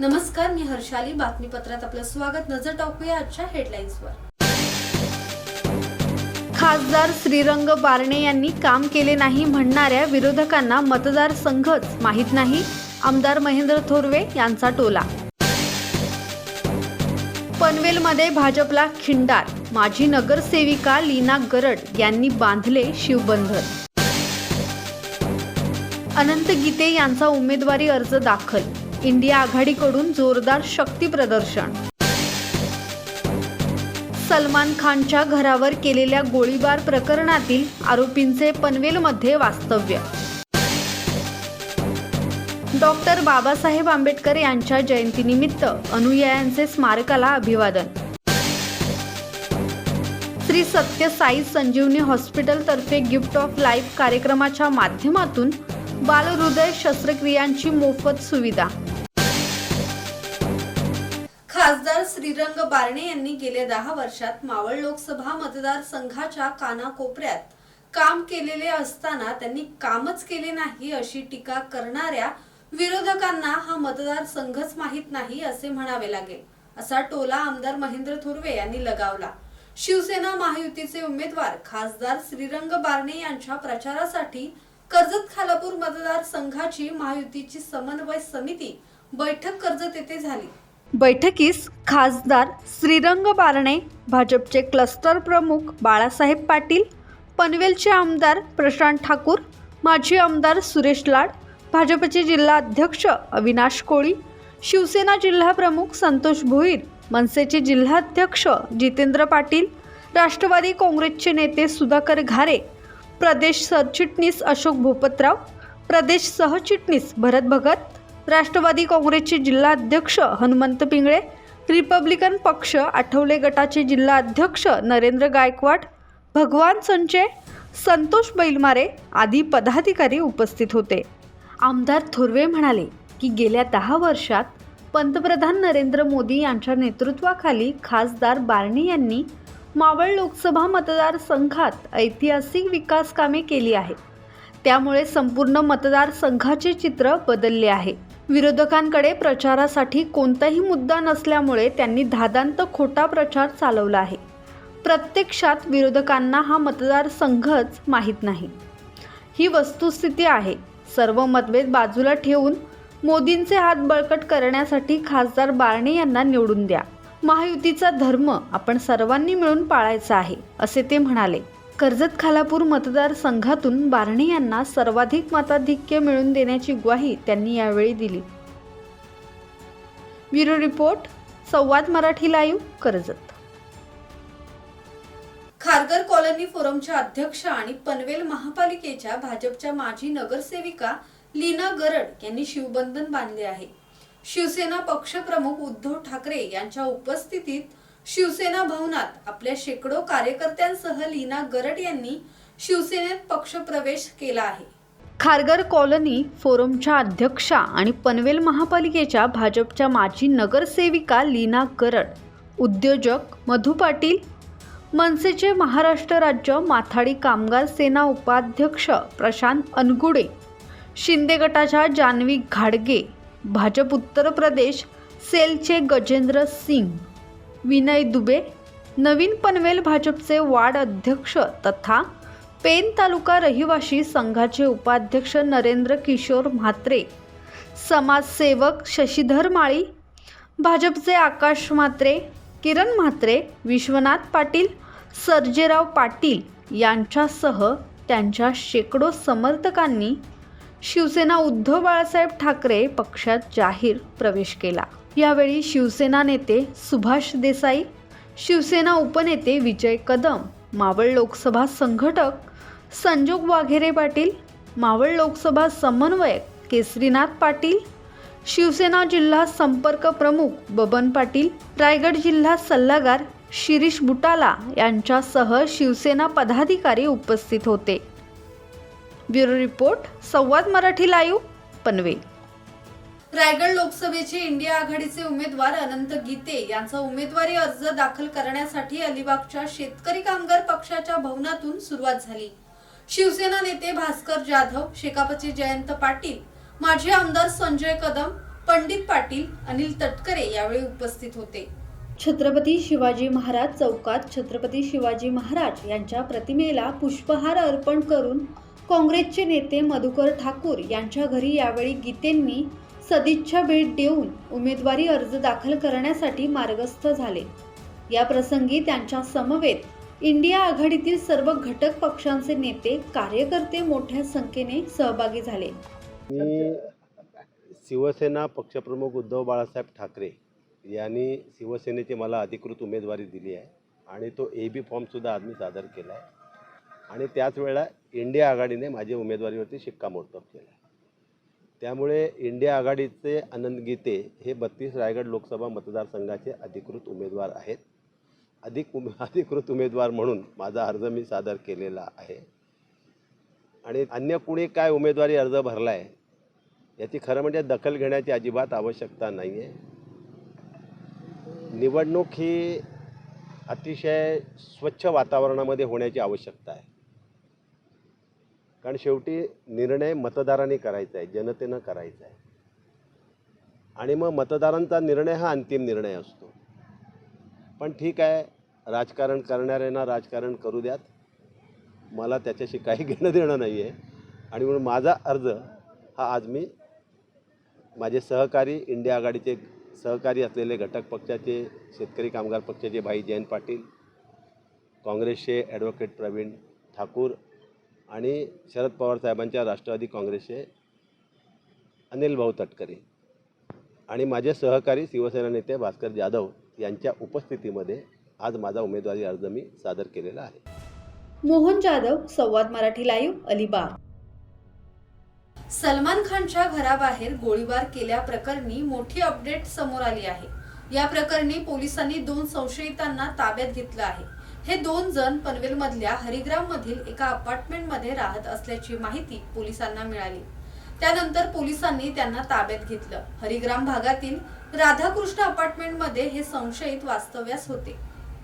नमस्कार मी हर्षाली. बातमीपत्रात आपलं स्वागत. नजर टाकूया आजच्या हेडलाईन्सवर. खासदार श्रीरंग बारणे यांनी काम केले नाही म्हणणाऱ्या विरोधकांना मतदारसंघच माहीत नाही. आमदार महेंद्र थोरवे यांचा टोला. पनवेलमध्ये भाजपला खिंडार. माजी नगरसेविका लीना गरड यांनी बांधले शिवबंधन. अनंत गीते यांचा उमेदवारी अर्ज दाखल. इंडिया आघाडीकडून जोरदार शक्ती प्रदर्शन. सलमान खानच्या घरावर केलेल्या गोळीबार प्रकरणातील आरोपींचे पनवेलमध्ये वास्तव्य. डॉक्टर बाबासाहेब आंबेडकर यांच्या जयंतीनिमित्त अनुयायांचे स्मारकाला अभिवादन. श्री सत्य साई संजीवनी हॉस्पिटलतर्फे गिफ्ट ऑफ लाईफ कार्यक्रमाच्या माध्यमातून बालहृदय शस्त्रक्रियांची मोफत सुविधा. खासदार श्रीरंग बारणे यांनी गेल्या दहा वर्षात मावळ लोकसभा मतदारसंघाच्या कानाकोपऱ्यात काम केलेले असताना त्यांनी कामच केले नाही अशी टीका करणाऱ्या विरोधकांना हा मतदारसंघच माहीत नाही असे म्हणावे लागेल असा टोला आमदार महेंद्र थोरवे यांनी लगावला. शिवसेना महायुतीचे उमेदवार खासदार श्रीरंग बारणे यांच्या प्रचारासाठी कर्जत खालापूर मतदारसंघाची महायुतीची समन्वय समिती बैठक कर्जत येथे झाली. बैठकीस खासदार श्रीरंग बारणे भाजपचे क्लस्टर प्रमुख बाळासाहेब पाटील पनवेलचे आमदार प्रशांत ठाकूर माजी आमदार सुरेश लाड भाजपचे जिल्हा अध्यक्ष अविनाश कोळी शिवसेना जिल्हा प्रमुख संतोष भोईर मनसेचे जिल्हाध्यक्ष जितेंद्र पाटील राष्ट्रवादी काँग्रेसचे नेते सुधाकर घारे प्रदेश सरचिटणीस अशोक भूपतराव प्रदेश सहचिटणीस भरत भगत राष्ट्रवादी काँग्रेसचे जिल्हाध्यक्ष हनुमंत पिंगळे रिपब्लिकन पक्ष आठवले गटाचे जिल्हाध्यक्ष नरेंद्र गायकवाड भगवान संचे संतोष बैलमारे आदी पदाधिकारी उपस्थित होते. आमदार थोरवे म्हणाले की गेल्या दहा वर्षात पंतप्रधान नरेंद्र मोदी यांच्या नेतृत्वाखाली खासदार बारणे यांनी मावळ लोकसभा मतदारसंघात ऐतिहासिक विकास कामे केली आहेत. त्यामुळे संपूर्ण मतदारसंघाचे चित्र बदलले आहे. विरोधकांकडे प्रचारासाठी कोणताही मुद्दा नसल्यामुळे त्यांनी धादांत खोटा प्रचार चालवला आहे. प्रत्यक्षात विरोधकांना हा मतदारसंघच माहीत नाही. ही वस्तुस्थिती आहे. सर्व मतभेद बाजूला ठेवून मोदींचे हात बळकट करण्यासाठी खासदार बारणे यांना निवडून द्या. महायुतीचा धर्म आपण सर्वांनी मिळून पाळायचा आहे असे ते म्हणाले. कर्जत खालापूर मतदारसंघातून बारणे यांना सर्वाधिक मताधिक्य मिळवून देण्याची ग्वाही त्यांनी यावेळी दिली. Bureau report Samvad Marathi live Karjat. Kharghar colony फोरमच्या अध्यक्ष आणि पनवेल महापालिकेच्या भाजपच्या माजी नगरसेविका लीना गरड यांनी शिवबंधन बांधले आहे. शिवसेना पक्षप्रमुख उद्धव ठाकरे यांच्या उपस्थितीत शिवसेना भवनात आपल्या शेकडो कार्यकर्त्यांसह लीना गरड यांनी शिवसेनेत पक्षप्रवेश केला आहे. खारगर कॉलनी फोरमच्या अध्यक्षा आणि पनवेल महापालिकेच्या भाजपच्या माजी नगरसेविका लीना गरड उद्योजक मधु पाटील मनसेचे महाराष्ट्र राज्य माथाडी कामगार सेना उपाध्यक्ष प्रशांत अनगुडे शिंदे गटाच्या जान्हवी घाडगे भाजप उत्तर प्रदेश सेलचे गजेंद्र सिंग विनय दुबे नवीन पनवेल भाजपचे वार्ड अध्यक्ष तथा पेन तालुका रहिवाशी संघाचे उपाध्यक्ष नरेंद्र किशोर म्हात्रे समाजसेवक शशीधर माळी भाजपचे आकाश म्हात्रे किरण म्हात्रे विश्वनाथ पाटील सर्जेराव पाटील यांच्यासह त्यांच्या शेकडो समर्थकांनी शिवसेना उद्धव बाळासाहेब ठाकरे पक्षात जाहीर प्रवेश केला. यावेळी शिवसेना नेते सुभाष देसाई शिवसेना उपनेते विजय कदम मावळ लोकसभा संघटक संजोग वाघेरे पाटील मावळ लोकसभा समन्वयक केसरीनाथ पाटील शिवसेना जिल्हा संपर्क प्रमुख बबन पाटील रायगड जिल्हा सल्लागार शिरीष बुटाला यांच्यासह शिवसेना पदाधिकारी उपस्थित होते. Bureau report Samvad Marathi live Panvel. Raigad लोकसभेचे इंडिया आघाडीचे उमेदवार अनंत गीते यांचा उमेदवारी अर्ज दाखल करण्यासाठी अलिबागच्या शेतकरी कामगार पक्षाच्या भवनातून सुरुवात झाली. शिवसेना नेते भास्कर जाधव शेकापचे जयंत पाटील माजी आमदार संजय कदम पंडित पाटील अनिल तटकरे यावेळी उपस्थित होते. छत्रपती शिवाजी महाराज चौकात छत्रपती शिवाजी महाराज यांच्या प्रतिमेला पुष्पहार अर्पण करून काँग्रेसचे नेते मधुकर ठाकूर यांच्या घरी यावेळी गीतेंनी सदिच्छा भेट देऊन उमेदवारी अर्ज दाखल करण्यासाठी मार्गस्थ झाले. या प्रसंगी त्यांच्या समवेत इंडिया आघाडीतील सर्व घटक पक्षांचे नेते कार्यकर्ते मोठ्या संख्येने सहभागी झाले. मी शिवसेना पक्षप्रमुख उद्धव बाळासाहेब ठाकरे यांनी शिवसेनेची मला अधिकृत उमेदवारी दिली आहे आणि तो ए बी फॉर्मसुद्धा आज मी सादर केला आहे. आणि त्याच वेळेला इंडिया आघाडीने माझ्या उमेदवारीवरती शिक्कामोर्तब केला. आहे त्यामुळे इंडिया आघाडीचे आनंद गीते हे बत्तीस रायगड लोकसभा मतदारसंघाचे अधिकृत उमेदवार आहेत. अधिक उमे अधिकृत उमेदवार म्हणून माझा अर्ज मी सादर केलेला आहे. आणि अन्य कुणी काय उमेदवारी अर्ज भरला आहे याची खरं म्हणजे दखल घेण्याची अजिबात आवश्यकता नाही आहे निवडणूक ही अतिशय स्वच्छ वातावरणामध्ये होण्याची आवश्यकता आहे. कारण शेवटी निर्णय मतदारांनी करायचा आहे जनतेनं करायचा आहे. आणि मग मतदारांचा निर्णय हा अंतिम निर्णय असतो. पण ठीक आहे राजकारण करणाऱ्यांना राजकारण करू द्यात. मला त्याच्याशी काही घेणं देणं नाही आहे आणि म्हणून माझा अर्ज हा आज मी माझे सहकारी इंडिया आघाडीचे सहकारी असलेले घटक पक्षाचे शेतकरी कामगार पक्षाचे भाई जयंत पाटील काँग्रेसचे ॲडव्होकेट प्रवीण ठाकूर आणि शरद पवार साहेबांच्या राष्ट्रवादी काँग्रेसचे अनिल भाऊ तटकरे आणि माझे सहकारी शिवसेना नेते भास्कर जाधव यांच्या उपस्थितीमध्ये आज माझा उमेदवारी अर्ज मी सादर केलेला आहे. मोहन जाधव संवाद मराठी लाईव्ह अलिबाग. सलमान खानच्या घराबाहेर गोळीबार केल्याप्रकरणी मोठी अपडेट समोर आली आहे. या प्रकरणी पोलिसांनी दोन संशयितांना ताब्यात घेतलं आहे. हे दोन जण पनवेलमधल्या हरिग्राम मधील एका अपार्टमेंटमध्ये राहत असल्याची माहिती पोलिसांना मिळाली. त्यानंतर पोलिसांनी त्यांना ताब्यात घेतलं. हरिग्राम भागातील राधाकृष्ण अपार्टमेंटमध्ये हे संशयित वास्तव्यास होते.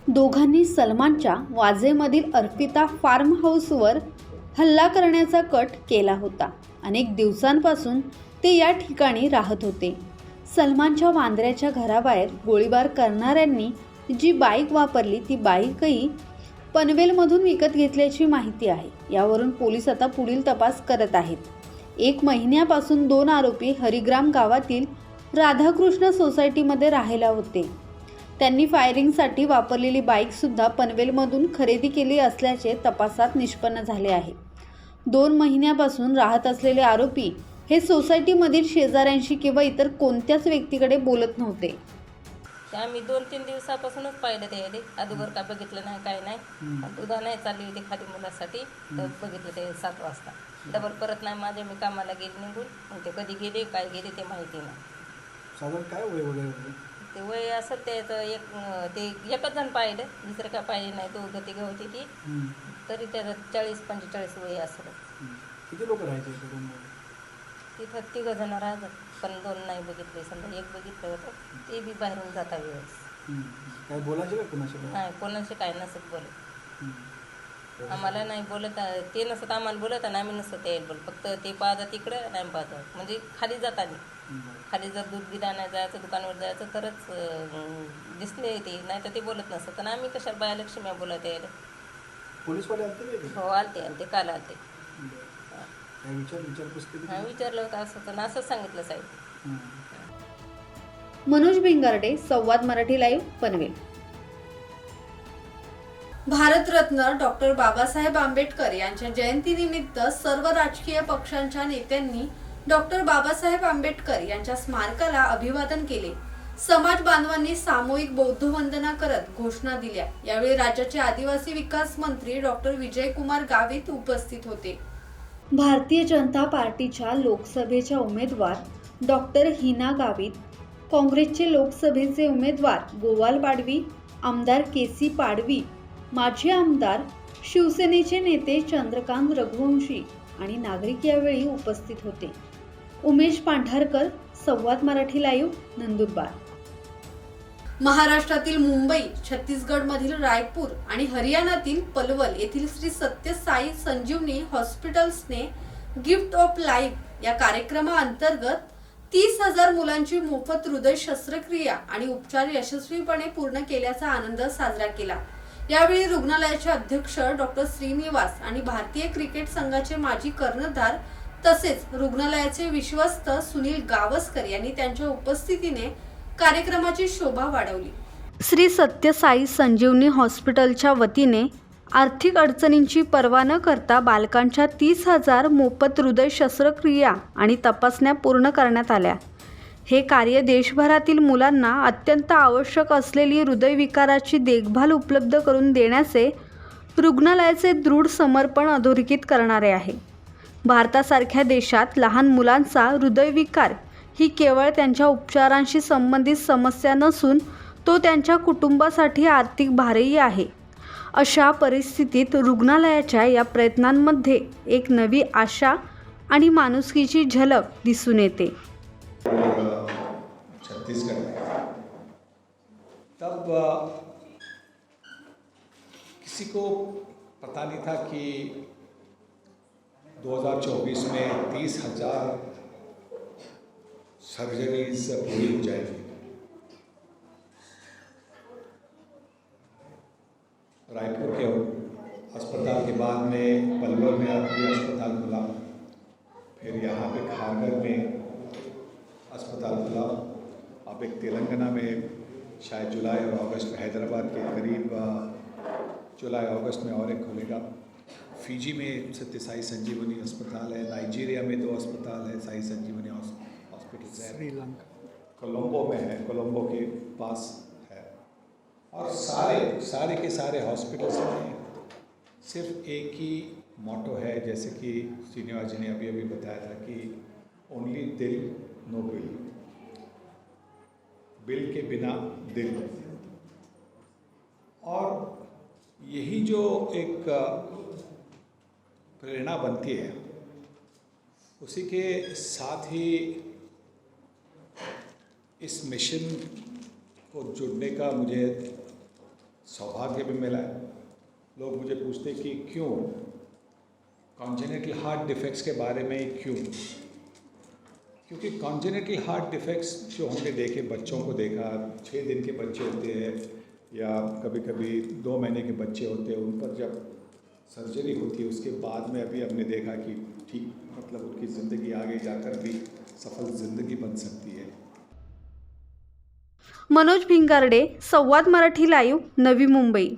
दोघांनी सलमानच्या वाजेमधील अर्पिता फार्म हाऊसवर हल्ला करण्याचा कट केला होता. अनेक दिवसांपासून ते या ठिकाणी राहत होते. सलमानच्या वांद्र्याच्या घराबाहेर गोळीबार करणाऱ्यांनी जी बाईक वापरली ती बाईकही पनवेलमधून विकत घेतल्याची माहिती आहे. यावरून पोलीस आता पुढील तपास करत आहेत. एक महिन्यापासून दोन आरोपी हरिग्राम गावातील राधाकृष्ण सोसायटीमध्ये राहायला होते. त्यांनी फायरिंगसाठी वापरलेली बाईकसुद्धा पनवेलमधून खरेदी केली असल्याचे तपासात निष्पन्न झाले आहे. दोन महिन्यापासून राहत असलेले आरोपी हे सोसायटीमधील शेजाऱ्यांशी किंवा इतर कोणत्याच व्यक्तीकडे बोलत नव्हते. ते आम्ही दोन तीन दिवसापासूनच पाहिलं ते यायले अगोदर काय बघितलं नाही काय नाही. आणि दुधा नाही चालली होती खाली मुलासाठी तर बघितलं ते सात वाजता. डबल परत नाही माझे मी कामाला गेले निघून. मग ते कधी गेले काय गेले ते माहिती नाही. साधारण काय वय वगैरे होतं? ते वय असं त्याचं एक ते एकच जण पाहिलं. दुसरं काय पाहिजे नाही दोघं तिघं होती ती. हम्म. तरी त्याचं चाळीस पंचेचाळीस वय असलं. हम्म. किती लोक राहायचे रूममध्ये तिथं तिघं जण राहतात पण दोन नाही बघितले समजा एक बघितलं होतं ते बी बाहेरून जाता वेळेस. काय बोलायचे का कुणाशी? नाही कोणाशी काय नसत बोलत. आम्हाला नाही बोलत ते नसत आम्हाला बोलत आणि आम्ही नसत यायला बोलत. फक्त ते पाहतात तिकडं नाही पाहतात म्हणजे खाली जाताना. खाली जर दूध बीध आणायला जायचं दुकानावर जायचं तरच अं, दिसले ते. नाही तर ते बोलत नसत. आणि आम्ही कशाला बाया लक्ष्मी बोलत यायला? पोलीसवाले आलते का इथे? हो आलते आणि ते काल आलते. काय विचार विचारपूस केली हा विचारलं होतं असं तर असंच सांगितलं साहेब. हम्म. मनोज भिंगारडे संवाद मराठी लाईव्ह पनवेल. भारतरत्न डॉक्टर बाबासाहेब आंबेडकर यांच्या जयंतीनिमित्त सर्व राजकीय पक्षांच्या नेत्यांनी डॉक्टर बाबासाहेब आंबेडकर यांच्या स्मारकाला अभिवादन केले. समाज बांधवांनी सामूहिक बौद्ध वंदना करत घोषणा दिल्या. यावेळी राज्याचे आदिवासी विकास मंत्री डॉक्टर विजयकुमार गावित उपस्थित होते. भारतीय जनता पार्टीच्या लोकसभेच्या उमेदवार डॉक्टर हिना गावित काँग्रेसचे लोकसभेचे उमेदवार गोवाल पाडवी आमदार के सी पाडवी माजी आमदार शिवसेनेचे नेते चंद्रकांत रघुवंशी आणि नागरिक यावेळी उपस्थित होते. उमेश पांढारकर संवाद मराठी लाईव्ह नंदुरबार. महाराष्ट्रातील मुंबई छत्तीसगडमधील रायपूर आणि हरियाणातील पलवल येथील श्री सत्यसाई संजीवनी हॉस्पिटल्सने गिफ्ट ऑफ लाईफ या कार्यक्रमाअंतर्गत तीस हजार मुलांची मोफत हृदय शस्त्रक्रिया आणि उपचार यशस्वीपणे पूर्ण केल्याचा आनंद साजरा केला. यावेळी रुग्णालयाचे अध्यक्ष डॉक्टर श्रीनिवास आणि भारतीय क्रिकेट संघाचे माजी कर्णधार तसेच रुग्णालयाचे विश्वस्त सुनील गावस्कर यांनी त्यांच्या उपस्थितीने कार्यक्रमाची शोभा वाढवली. श्री सत्यसाई संजीवनी हॉस्पिटलच्या वतीने आर्थिक अडचणींची पर्वा न करता बालकांच्या तीस हजार मोफत हृदय शस्त्रक्रिया आणि तपासण्या पूर्ण करण्यात आल्या. हे कार्य देशभरातील मुलांना अत्यंत आवश्यक असलेली हृदयविकाराची देखभाल उपलब्ध करून देण्याचे रुग्णालयाचे दृढ समर्पण अधोरेखित करणारे आहे. भारतासारख्या देशात लहान मुलांचा हृदयविकार ही केवळ त्यांच्या उपचारांशी संबंधित समस्या नसून तो त्यांच्या कुटुंबासाठी आर्थिक भारही आहे. अशा परिस्थितीत रुग्णालयाच्या या प्रयत्नांमध्ये एक नवी आशा आणि माणुसकीची झलक दिसून येते. तब किसी को पता नहीं था कि 2024 में तीस हजार सर्जरीज पूरी हो जाएगी। रायपुर के अस्पताल के बाद में पलवल में भी अस्पताल खुला फिर यहाँ पे खारगर में अस्पताल खुला अब एक तेलंगाना में शायद जुलाई और अगस्त में हैदराबाद के करीब जुलाई अगस्त में और एक खुलेगा। फिजी में सत्य साई संजीवनी अस्पताल है, नाइजीरिया में दो अस्पताल है, साई संजीवनी हॉस- हॉस्पिटल है श्रीलंका कोलंबो में है, कोलंबो के पास है। और सारे सारे के सारे हॉस्पिटल्स में सिर्फ़ एक ही मोटो है, जैसे कि श्रीनिवास जी ने अभी अभी बताया था कि ओनली दिल नो बिल बिल के बिना दिल। और यही जो एक प्रेरणा बनती है, उसी के साथ ही इस मिशन को जुड़ने का मुझे सौभाग्य भी मिला। है लोग मुझे पूछते कि क्यों? कॉन्जेनेटल हार्ट डिफेक्ट्स के बारे में क्यों? क्योंकि कॉन्जेनेटल हार्ट डिफेक्ट्स जो हमने देखे, बच्चों को देखा छः दिन के बच्चे होते हैं या कभी कभी दो महीने के बच्चे होते हैं, उन पर जब सर्जरी होती है, उसके बाद में अभी हमने देखा कि ठीक मतलब उनकी ज़िंदगी आगे जाकर भी सफल ज़िंदगी बन सकती है। मनोज भिंगारडे संवाद मराठी लाईव्ह नवी मुंबई.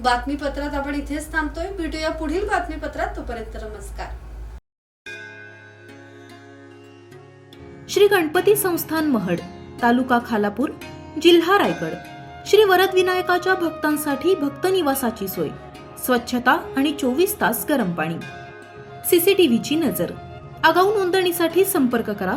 बातमीपत्रात आपण इथेच थांबतोय. भेटूया पुढील बातमीपत्रात. तोपर्यंत नमस्कार. श्री गणपती संस्थान महड तालुका खालापूर जिल्हा रायगड. श्री वरदविनायकाच्या भक्तांसाठी भक्त निवासाची सोय. स्वच्छता आणि चोवीस तास गरम पाणी. सीसीटीव्हीची नजर. आगाऊ नोंदणीसाठी संपर्क करा.